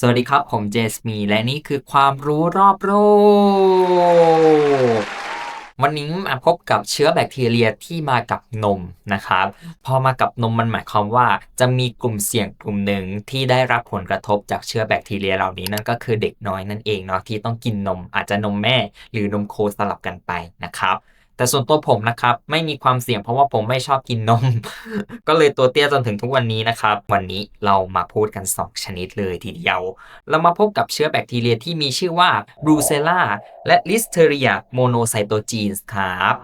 สวัสดีครับ ผมเจสมี และนี่คือความรู้รอบโลก วันนี้มาพบกับเชื้อแบคทีเรียที่มากับนมนะครับ พอมากับนมมันหมายความว่า จะมีกลุ่มเสี่ยงกลุ่มหนึ่งที่ได้รับผลกระทบจากเชื้อแบคทีเรียเหล่านี้นั่นก็คือเด็กน้อยนั่นเองเนาะที่ต้องกินนมอาจจะนมแม่ หรือนมโคสลับกันไปนะครับ แต่ส่วนตัวผมนะครับ ไม่มีความเสี่ยงเพราะว่าผมไม่ชอบกินนม ก็เลยตัวเตี้ยจนถึงทุกวันนี้นะครับ วันนี้เรามาพูดกัน 2 ชนิดเลยทีเดียว เรามาพบกับเชื้อแบคทีเรียที่มีชื่อว่าบรูเซล่าและลิสเทเรียโมโนไซโตจีนส์ครับ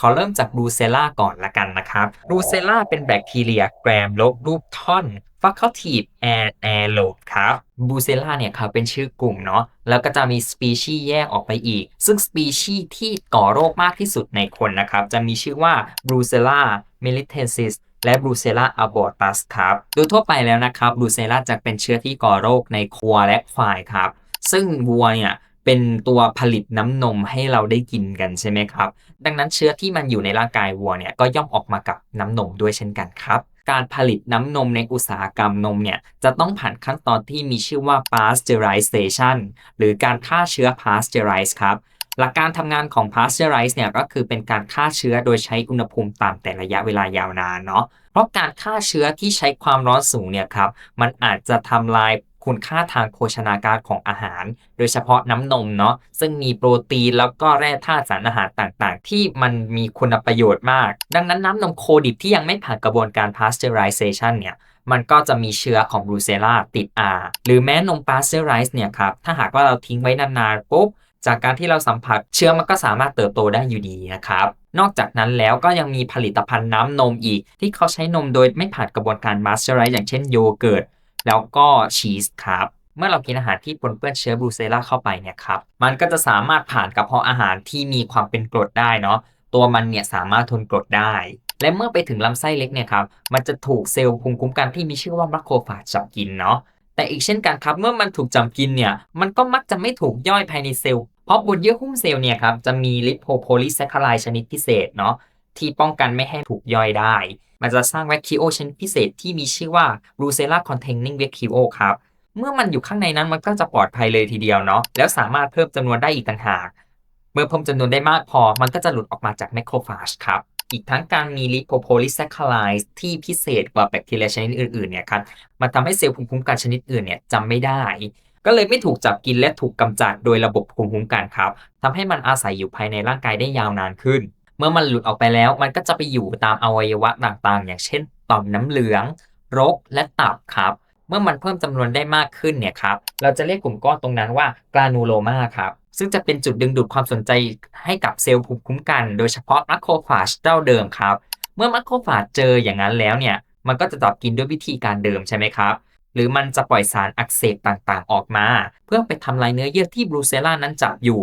ขอเริ่มจากบรูเซล่าก่อนละกันนะครับบรูเซล่าเป็นแบคทีเรียแกรมลบรูปท่อน facultative and aerobe ครับบูเซล่าเนี่ยครับเป็นชื่อกลุ่มเนาะแล้วก็จะมีสปีชีส์แยกออกไปอีก ซึ่งสปีชีส์ที่ก่อโรคมากที่สุดในคนนะครับ จะมีชื่อว่าบูเซล่าเมลิเทนซิสและบรูเซล่าอะบอตัสครับ โดยทั่วไปแล้วนะครับบรูเซล่าจะเป็นเชื้อที่ก่อโรคในคัวและควายครับ ซึ่งวัวเนี่ยเป็นตัวผลิตน้ำนมให้เราได้กินกันใช่ไหมครับ ดังนั้นเชื้อที่มันอยู่ในร่างกายวัวเนี่ยก็ย่อมออกมากับน้ำนมด้วยเช่นกันครับ การผลิตน้ำนมในอุตสาหกรรมนมเนี่ยจะต้องผ่านขั้นตอนที่มีชื่อว่า pasteurization หรือการฆ่าเชื้อ pasteurize ครับหลักการทำงานของ pasteurize เนี่ยก็คือเป็นการฆ่าเชื้อโดยใช้อุณหภูมิต่ำแต่ระยะเวลายาวนานเนาะเพราะการฆ่าเชื้อที่ใช้ความร้อนสูงเนี่ยครับมันอาจจะทำลาย คุณค่าทางโภชนาการของอาหาร โดยเฉพาะน้ำนมเนาะซึ่งมีโปรตีนแล้วก็แร่ธาตุสารอาหารต่างๆ ที่มันมีคุณประโยชน์มาก ดังนั้นน้ำนมโคดิบที่ยังไม่ผ่านกระบวนการ pasteurization เนี่ยมันก็จะมีเชื้อของบรูเซล่าติด R หรือแม้นม pasteurize เนี่ยครับ ถ้าหากว่าเราทิ้งไว้นานๆปุ๊บ จากการที่เราสัมผัสเชื้อมันก็สามารถเติบโตได้อยู่ดีนะครับ นอกจากนั้นแล้วก็ยังมีผลิตภัณฑ์น้ำนมอีก ที่เขาใช้นมโดยไม่ผ่านกระบวนการ pasteurize อย่างเช่นโยเกิร์ต แล้วก็ชีสครับเมื่อเรากินอาหารที่ปนเปื้อนเชื้อบรูเซล่าเข้าไปเนี่ยครับ มันก็จะสามารถผ่านกระเพาะอาหารที่มีความเป็นกรดได้เนาะ ตัวมันเนี่ยสามารถทนกรดได้ และเมื่อไปถึงลำไส้เล็กเนี่ยครับ มันจะถูกเซลล์ภูมิคุ้มกันที่มีชื่อว่ามัคโคฟาจจับกินเนาะ แต่อีกเช่นกันครับ เมื่อมันถูกจับกินเนี่ย มันก็มักจะไม่ถูกย่อยภายในเซลล์ เพราะบนเยื่อหุ้มเซลล์เนี่ยครับ จะมีลิโพโพลิแซคคารายชนิดพิเศษเนาะ ที่ป้องกันไม่ให้ถูกย่อยได้ มันจะสร้างแวคคิโอชนิดพิเศษที่มีชื่อว่า Brucella containing vacuole ครับ เมื่อมันอยู่ข้างในนั้นมันก็จะปลอดภัยเลยทีเดียวเนาะ แล้วสามารถเพิ่มจำนวนได้อีกต่างหาก เมื่อเพิ่มจำนวนได้มากพอ มันก็จะหลุดออกมาจากไมโครฟาจครับอีกทั้งการมีลิโพโพลิแซคคาไลซ์ที่พิเศษกว่าแบคทีเรียชนิดอื่นๆเนี่ยครับ มันทำให้เซลล์ภูมิคุ้มกันชนิดอื่นเนี่ยจำไม่ได้ ก็เลยไม่ถูกจับกินและถูกกำจัดโดยระบบภูมิคุ้มกันครับทำให้มันอาศัยอยู่ภายในร่างกายได้ยาวนานขึ้น เมื่อมันหลุดออกไปแล้ว มันก็จะไปอยู่ตามอวัยวะต่างๆ อย่างเช่นต่อมน้ำเหลือง รกและตับครับ เมื่อมันเพิ่มจำนวนได้มากขึ้นเนี่ยครับเราจะเรียกกลุ่มก้อนตรงนั้นว่ากรานูโลมาครับซึ่งจะเป็นจุดดึงดูดความสนใจให้กับเซลล์ภูมิคุ้มกัน โดยเฉพาะมัคโครฟาจเจ้าเดิมครับ เมื่อมัคโครฟาจเจออย่างนั้นแล้วเนี่ย มันก็จะตอบกินด้วยวิธีการเดิมใช่ไหมครับ หรือมันจะปล่อยสารอักเสบต่างๆ ออกมา เพื่อไปทำลายเนื้อเยื่อที่บรูเซล่านั้นจับอยู่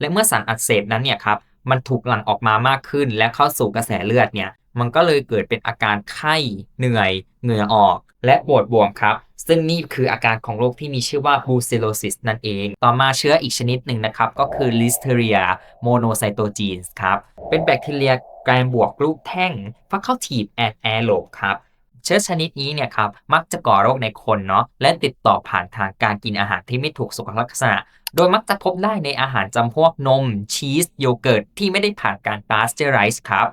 และเมื่อสารอักเสบนั้นเนี่ยครับ มันถูกหลั่งออกมามากขึ้น และเข้าสู่กระแสเลือดเนี่ย มันก็เลยเกิดเป็นอาการไข้เหนื่อย เหงื่อออก และปวดบวมครับ ซึ่งนี่คืออาการของโรคที่มีชื่อว่า brucellosis นั่นเอง ต่อมาเชื้ออีกชนิดหนึ่งนะครับ ก็คือ listeria monocytogenes ครับ เป็นแบคทีเรียแกรมบวกรูปแท่ง facultative and aerobe ครับ เชื้อชนิดนี้เนี่ยครับมักจะก่อโรคในคนเนาะและติดต่อผ่านทางการกินอาหารที่ไม่ถูกสุขลักษณะ โดยมักจะพบได้ในอาหารจำพวกนม ชีส โยเกิร์ตที่ไม่ได้ผ่านการ pasteurize ครับ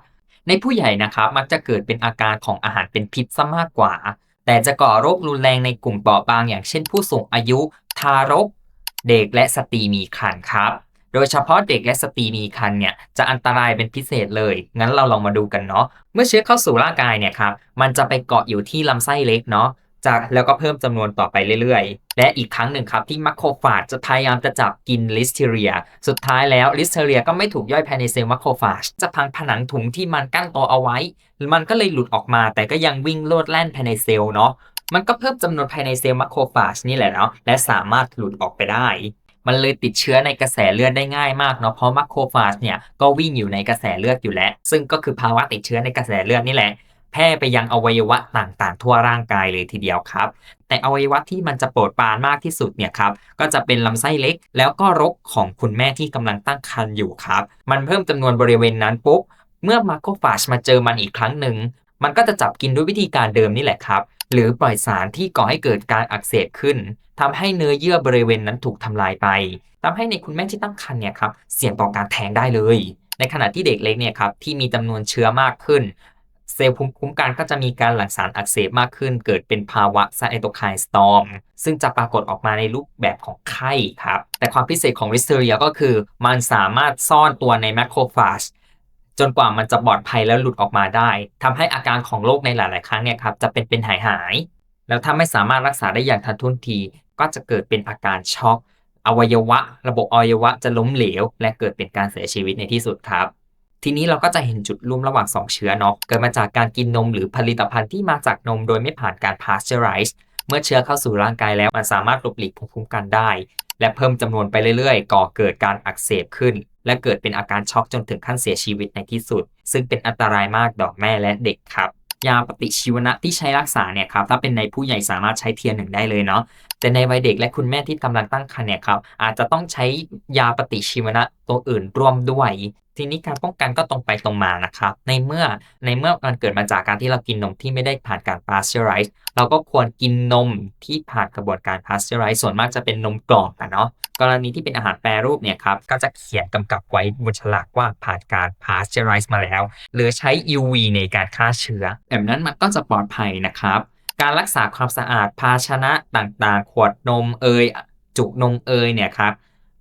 ในผู้ใหญ่นะครับมักจะเกิดเป็นอาการของอาหารเป็นพิษซะมากกว่า แต่จะก่อโรครุนแรงในกลุ่มเปราะบางอย่างเช่นผู้สูงอายุ ทารก เด็กและสตรีมีครรภ์ครับ โดยเฉพาะเด็กและสตรีมีครรภ์เนี่ยจะอันตรายเป็นพิเศษเลย งั้นเราลองมาดูกันเนาะ เมื่อเชื้อเข้าสู่ร่างกายเนี่ยครับ มันจะไปเกาะอยู่ที่ลำไส้เล็กเนาะ จากแล้วก็เพิ่มจำนวนต่อไปเรื่อยๆ และอีกครั้งหนึ่งครับที่มัคโครฟาจจะพยายามจะจับกินลิสเทเรีย สุดท้ายแล้วลิสเทเรียก็ไม่ถูกย่อยภายในเซลล์มัคโครฟาจจะพังผนังถุงที่มันกั้นตัวเอาไว้ มันก็เลยหลุดออกมา แต่ก็ยังวิ่งโลดแล่นภายในเซลล์เนาะมันก็เพิ่มจำนวนภายในเซลล์มัคโครฟาจนี่แหละเนาะและสามารถหลุดออกไปได้ มันเลยติดเชื้อในกระแสเลือดได้ง่ายมากเนาะเพราะมัคโครฟาจเนี่ยก็วิ่งอยู่ในกระแสเลือดอยู่แล้ว ซึ่งก็คือภาวะติดเชื้อในกระแสเลือดนี่แหละแพร่ไปยังอวัยวะต่างๆ ทั่วร่างกายเลยทีเดียวครับ แต่อวัยวะที่มันจะโปรดปานมากที่สุดเนี่ยครับ ก็จะเป็นลำไส้เล็ก แล้วก็รกของคุณแม่ที่กำลังตั้งครรภ์อยู่ครับ มันเพิ่มจำนวนบริเวณนั้นปุ๊บ เมื่อมาโครฟาจมาเจอมันอีกครั้งหนึ่ง มันก็จะจับกินด้วยวิธีการเดิมนี่แหละครับ หรือปล่อยสารที่ก่อให้เกิดการอักเสบขึ้นทำให้เนื้อเยื่อบริเวณนั้นถูกทำลายไปทำให้ในคุณแม่ที่ตั้งครรภ์เนี่ยครับเสี่ยงต่อการแท้งได้เลย ในขณะที่เด็กเล็กเนี่ยครับที่มีจำนวนเชื้อมากขึ้น เซลล์ภูมิคุ้มกันก็จะมีการหลั่งสารอักเสบมากขึ้น เกิดเป็นภาวะไซโตไคน์สตอมซึ่งจะปรากฏออกมาในรูปแบบของไข้ครับแต่ความพิเศษของริสเตอเรียก็คือ มันสามารถซ่อนตัวในแมคโครฟาจ จนกว่ามันจะปลอดภัยแล้วหลุดออกมาได้ทำให้อาการของโรคในหลาย ๆ ครั้งเนี่ยครับจะเป็นเป็นหายหายๆแล้วถ้าไม่สามารถรักษาได้อย่างทันท่วงที ก็จะเกิดเป็นอาการช็อก อวัยวะ ระบบอวัยวะจะล้มเหลว และเกิดเป็นการเสียชีวิตในที่สุดครับ ทีนี้เราก็จะเห็นจุดร่วมระหว่าง 2 เชื้อเนาะเกิดมาจากการกินนมหรือผลิตภัณฑ์ที่มาจากนมโดยไม่ผ่านการ pasteurize เมื่อเชื้อเข้าสู่ร่างกายแล้วมันสามารถหลบหลีกภูมิคุ้มกันได้ และเพิ่มจำนวนไปเรื่อย ๆ ก่อเกิดการอักเสบขึ้น และเกิดเป็นอาการช็อกจนถึงขั้นเสียชีวิตในที่สุด ซึ่งเป็นอันตรายมากต่อแม่และเด็กครับยาปฏิชีวนะที่ใช้รักษาเนี่ยครับถ้าเป็นในผู้ใหญ่สามารถใช้เทียนหนึ่งได้เลยเนาะแต่ในวัยเด็กและคุณแม่ที่กำลังตั้งครรภ์เนี่ยครับอาจจะต้องใช้ยาปฏิชีวนะ ตัวอื่นร่วมด้วย ทีนี้การป้องกันก็ตรงไปตรงมานะครับ ในเมื่อในเมื่อมันเกิดมาจากการที่เรากินนมที่ไม่ได้ผ่านการ pasteurize เราก็ควรกินนมที่ผ่านกระบวนการ pasteurize ส่วนมากจะเป็นนมกล่องอะเนาะกรณีที่เป็นอาหารแปรรูปเนี่ยครับก็จะเขียนกำกับไว้บนฉลากว่าผ่านการ pasteurize มาแล้ว หรือใช้ UV ในการฆ่าเชื้อแบบนั้นมันก็จะปลอดภัยนะครับการรักษาความสะอาดภาชนะต่างๆ ขวดนมเอยจุกนมเอยเนี่ยครับ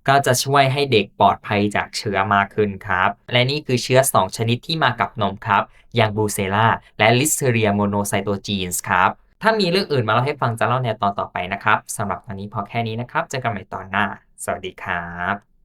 ก็จะช่วยให้เด็กปลอดภัยจากเชื้อมากขึ้นครับ และนี่คือเชื้อ 2 ชนิดที่มากับนมครับ อย่างบูเซล่าและลิสเทเรียโมโนไซโตจีนส์ครับ ถ้ามีเรื่องอื่นมาเล่าให้ฟังจะเล่าในตอนต่อไปนะครับสำหรับตอนนี้พอแค่นี้นะครับเจอกันใหม่ตอนหน้า สวัสดีครับ